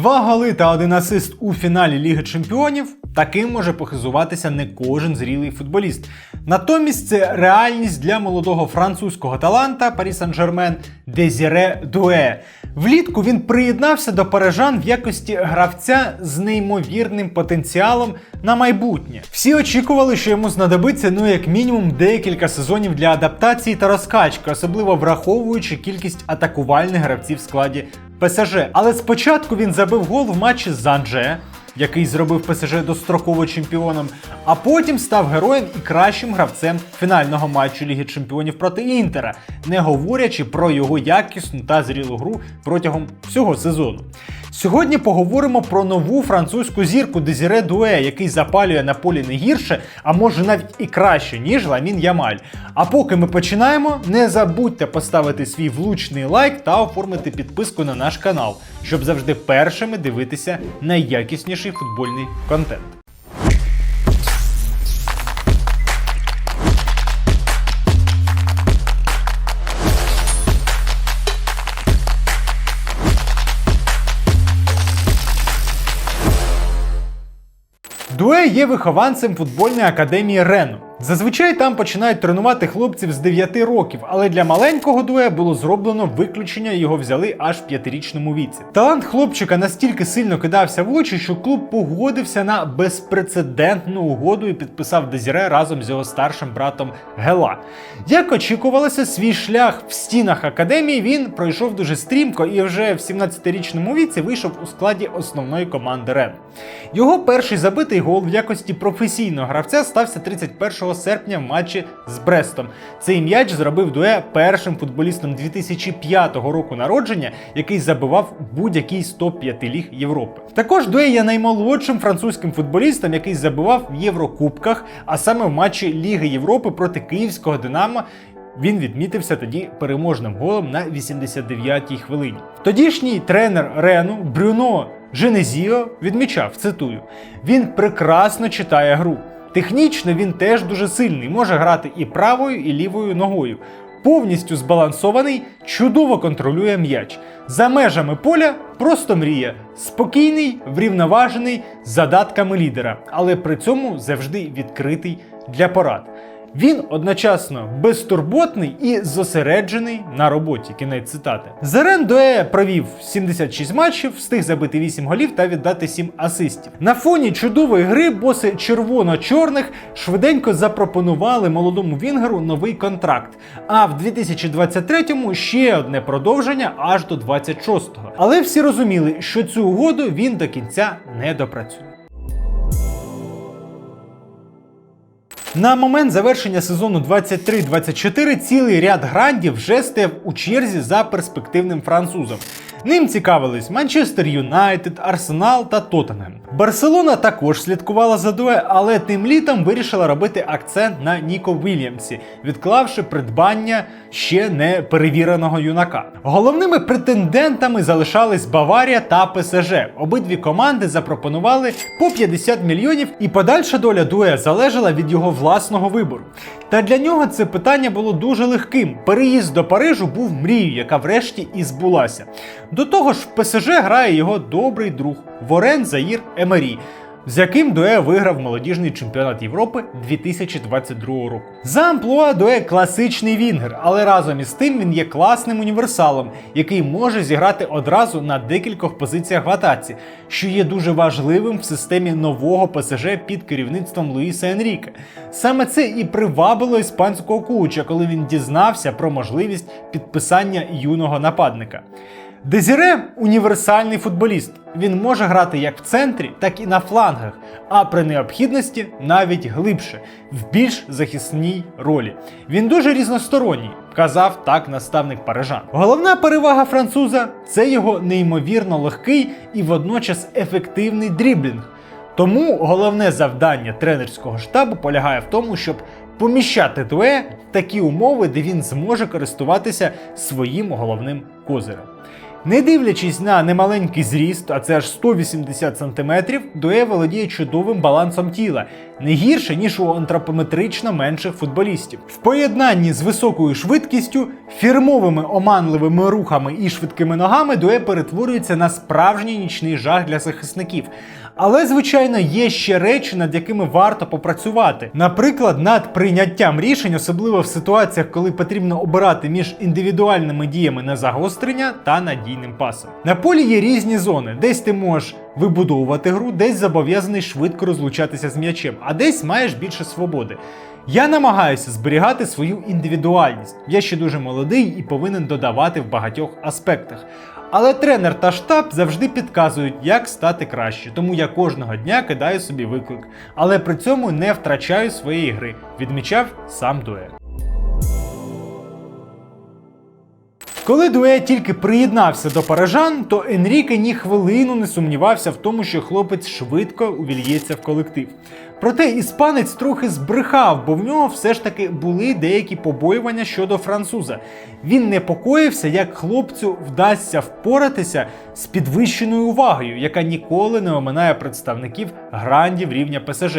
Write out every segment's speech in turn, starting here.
Два голи та один асист у фіналі Ліги Чемпіонів. Таким може похизуватися не кожен зрілий футболіст. Натомість це реальність для молодого французького таланта Парі Сан-Жермен Дезіре Дуе. Влітку він приєднався до парижан в якості гравця з неймовірним потенціалом на майбутнє. Всі очікували, що йому знадобиться ну як мінімум декілька сезонів для адаптації та розкачки, особливо враховуючи кількість атакувальних гравців в складі ПСЖ. Але спочатку він забив гол в матчі з Анже, який зробив ПСЖ достроково чемпіоном, а потім став героєм і кращим гравцем фінального матчу Ліги Чемпіонів проти Інтера, не говорячи про його якісну та зрілу гру протягом всього сезону. Сьогодні поговоримо про нову французьку зірку Дезіре Дуе, який запалює на полі не гірше, а може навіть і краще, ніж Ламін Ямаль. А поки ми починаємо, не забудьте поставити свій влучний лайк та оформити підписку на наш канал, щоб завжди першими дивитися найякісніший футбольний контент. Дуе є вихованцем футбольної академії Рену. Зазвичай там починають тренувати хлопців з 9 років, але для маленького дуе було зроблено виключення, його взяли аж в п'ятирічному віці. Талант хлопчика настільки сильно кидався в очі, що клуб погодився на безпрецедентну угоду і підписав Дезіре разом з його старшим братом Гела. Як очікувалося, свій шлях в стінах академії він пройшов дуже стрімко і вже в 17-річному віці вийшов у складі основної команди Рен. Його перший забитий гол в якості професійного гравця стався 31 серпня в матчі з Брестом. Цей м'яч зробив Дуе першим футболістом 2005 року народження, який забивав будь-який з топ-5 ліг Європи. Також Дуе є наймолодшим французьким футболістом, який забивав в Єврокубках, а саме в матчі Ліги Європи проти київського Динамо. Він відмітився тоді переможним голом на 89-й хвилині. Тодішній тренер Рену Брюно Женезіо відмічав, цитую: він прекрасно читає гру. Технічно він теж дуже сильний, може грати і правою, і лівою ногою. Повністю збалансований, чудово контролює м'яч. За межами поля просто мріє. Спокійний, врівноважений, з задатками лідера, але при цьому завжди відкритий для порад. Він одночасно безтурботний і зосереджений на роботі. Кінець цитати. Зерен Дуе провів 76 матчів, встиг забити 8 голів та віддати 7 асистів. На фоні чудової гри боси червоно-чорних швиденько запропонували молодому Вінгеру новий контракт. А в 2023-му ще одне продовження аж до 26-го. Але всі розуміли, що цю угоду він до кінця не допрацює. На момент завершення сезону 23-24 цілий ряд грандів вже стев у черзі за перспективним французом. Ним цікавились Манчестер Юнайтед, Арсенал та Тоттенгем. Барселона також слідкувала за дуе, але тим літом вирішила робити акцент на Ніко Вільямсі, відклавши придбання ще не перевіреного юнака. Головними претендентами залишались Баварія та ПСЖ. Обидві команди запропонували по 50 мільйонів, і подальша доля дуе залежала від його власного вибору. Та для нього це питання було дуже легким. Переїзд до Парижу був мрією, яка врешті і збулася. До того ж, в ПСЖ грає його добрий друг Ворен Заїр Емері, з яким Дуе виграв молодіжний чемпіонат Європи 2022 року. За амплуа Дуе класичний вінгер, але разом із тим він є класним універсалом, який може зіграти одразу на декількох позиціях в атаці, що є дуже важливим в системі нового ПСЖ під керівництвом Луїса Енріке. Саме це і привабило іспанського коуча, коли він дізнався про можливість підписання юного нападника. Дезіре універсальний футболіст. Він може грати як в центрі, так і на флангах, а при необхідності навіть глибше, в більш захисній ролі. Він дуже різносторонній, казав так наставник парижан. Головна перевага француза це його неймовірно легкий і водночас ефективний дріблінг. Тому головне завдання тренерського штабу полягає в тому, щоб поміщати Дуе в такі умови, де він зможе користуватися своїм головним козирем. Не дивлячись на немаленький зріст, а це аж 180 см, Дуе володіє чудовим балансом тіла, не гірше, ніж у антропометрично менших футболістів. В поєднанні з високою швидкістю, фірмовими оманливими рухами і швидкими ногами Дуе перетворюється на справжній нічний жах для захисників. Але, звичайно, є ще речі, над якими варто попрацювати. Наприклад, над прийняттям рішень, особливо в ситуаціях, коли потрібно обирати між індивідуальними діями на загострення та надійним пасом. На полі є різні зони, десь ти можеш вибудовувати гру, десь зобов'язаний швидко розлучатися з м'ячем, а десь маєш більше свободи. Я намагаюся зберігати свою індивідуальність. Я ще дуже молодий і повинен додавати в багатьох аспектах. Але тренер та штаб завжди підказують, як стати краще, тому я кожного дня кидаю собі виклик, але при цьому не втрачаю своєї гри, відмічав сам дует. Коли Дуе тільки приєднався до парижан, то Енріке ні хвилину не сумнівався в тому, що хлопець швидко увільється в колектив. Проте іспанець трохи збрехав, бо в нього все ж таки були деякі побоювання щодо француза. Він непокоївся, як хлопцю вдасться впоратися з підвищеною увагою, яка ніколи не оминає представників грандів рівня ПСЖ.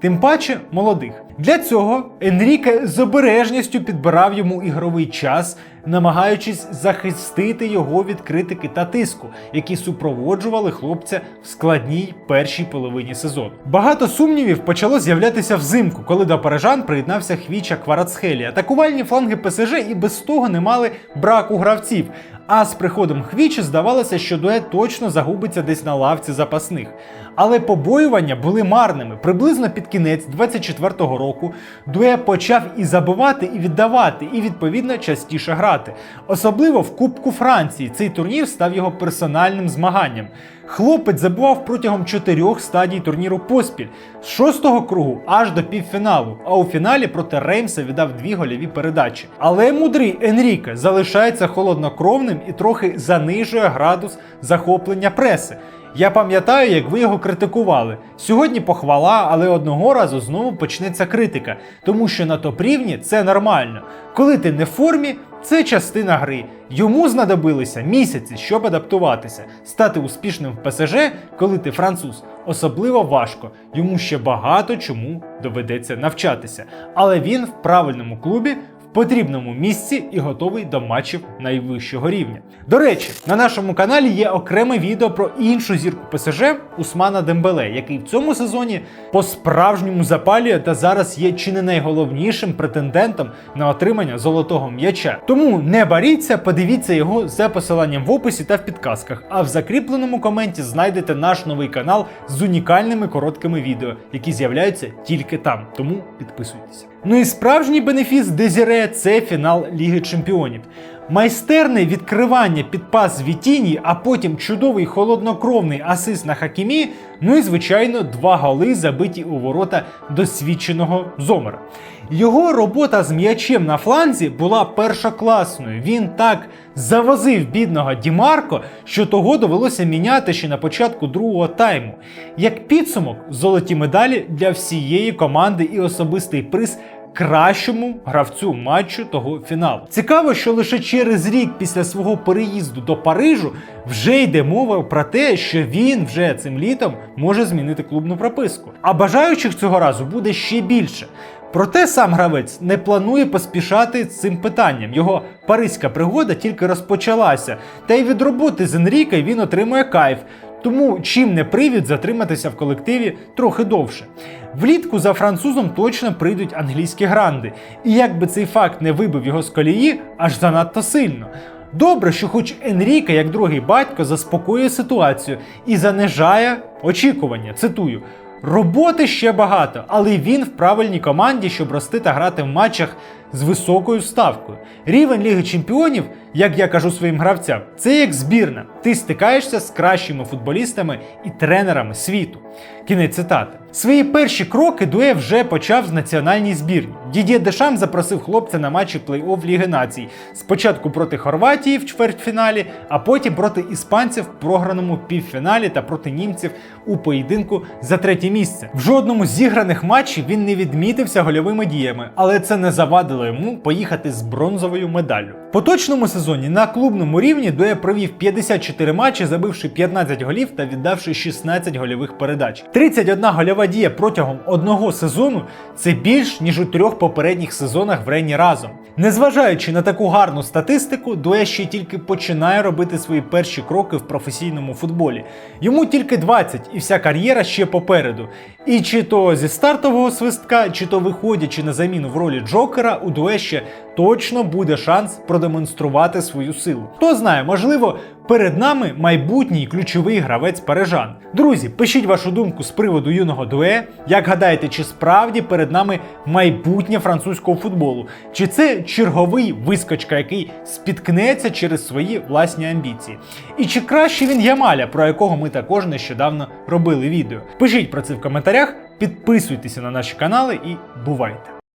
Тим паче молодих. Для цього Енріке з обережністю підбирав йому ігровий час, намагаючись захистити його від критики та тиску, які супроводжували хлопця в складній першій половині сезону. Багато сумнівів почало з'являтися взимку, коли до парижан приєднався Хвіча Кварацхелі. Атакувальні фланги ПСЖ і без того не мали браку гравців. А з приходом Хвічі здавалося, що дует точно загубиться десь на лавці запасних. Але побоювання були марними. Приблизно під кінець 24-го року Дуе почав і забивати, і віддавати, і відповідно частіше грати. Особливо в Кубку Франції цей турнір став його персональним змаганням. Хлопець забував протягом чотирьох стадій турніру поспіль з шостого кругу аж до півфіналу. А у фіналі проти Реймса віддав дві гольові передачі. Але мудрий Енріке залишається холоднокровним і трохи занижує градус захоплення преси. Я пам'ятаю, як ви його критикували. Сьогодні похвала, але одного разу знову почнеться критика, тому що на топ-рівні це нормально. Коли ти не в формі, це частина гри. Йому знадобилися місяці, щоб адаптуватися. Стати успішним в ПСЖ, коли ти француз, особливо важко. Йому ще багато чому доведеться навчатися. Але він в правильному клубі. Потрібному місці і готовий до матчів найвищого рівня. До речі, на нашому каналі є окреме відео про іншу зірку ПСЖ Усмана Дембеле, який в цьому сезоні по-справжньому запалює та зараз є чи не найголовнішим претендентом на отримання золотого м'яча. Тому не боріться, подивіться його за посиланням в описі та в підказках. А в закріпленому коменті знайдете наш новий канал з унікальними короткими відео, які з'являються тільки там. Тому підписуйтесь. Ну і справжній бенефіс Дезіре це фінал Ліги Чемпіонів. Майстерне відкривання під пас Вітіні, а потім чудовий холоднокровний асист на Хакімі, ну і звичайно два голи забиті у ворота досвідченого зомера. Його робота з м'ячем на фланзі була першокласною. Він так завозив бідного Дімарко, що того довелося міняти ще на початку другого тайму. Як підсумок, золоті медалі для всієї команди і особистий приз кращому гравцю матчу того фіналу. Цікаво, що лише через рік після свого переїзду до Парижу вже йде мова про те, що він вже цим літом може змінити клубну прописку. А бажаючих цього разу буде ще більше. Проте сам гравець не планує поспішати з цим питанням. Його паризька пригода тільки розпочалася, та й від роботи з Енріке він отримує кайф. Тому чим не привід затриматися в колективі трохи довше. Влітку за французом точно прийдуть англійські гранди, і як би цей факт не вибив його з колії, аж занадто сильно. Добре, що хоч Енріка, як другий батько, заспокоює ситуацію і занижає очікування. Цитую. Роботи ще багато, але він в правильній команді, щоб рости та грати в матчах з високою ставкою. Рівень Ліги Чемпіонів, як я кажу своїм гравцям, це як збірна. Ти стикаєшся з кращими футболістами і тренерами світу. Кінець цитати. Свої перші кроки Дуе вже почав з національній збірні. Дідє Дешам запросив хлопця на матчі плей-офф Ліги Націй. Спочатку проти Хорватії в чвертьфіналі, а потім проти іспанців в програному півфіналі та проти німців у поєдинку за третє місце. В жодному з зіграних матчів він не відмітився гольовими діями, але це не завадило йому поїхати з бронзовою медаллю. Поточному сезоні на клубному рівні Дуе провів 54 матчі, забивши 15 голів та віддавши 16 гольових передач. 31 гольова дія протягом одного сезону це більш ніж у трьох попередніх сезонах в Рені разом. Незважаючи на таку гарну статистику, Дуе ще тільки починає робити свої перші кроки в професійному футболі. Йому тільки 20 і вся кар'єра ще попереду. І чи то зі стартового свистка, чи то виходячи на заміну в ролі Джокера, у Дуе ще точно буде шанс продемонструвати свою силу. Хто знає, можливо, перед нами майбутній ключовий гравець парижан. Друзі, пишіть вашу думку з приводу юного дуе. Як гадаєте, чи справді перед нами майбутнє французького футболу? Чи це черговий вискочка, який спіткнеться через свої власні амбіції? І чи краще він Ямаля, про якого ми також нещодавно робили відео? Пишіть про це в коментарях, підписуйтеся на наші канали і бувайте!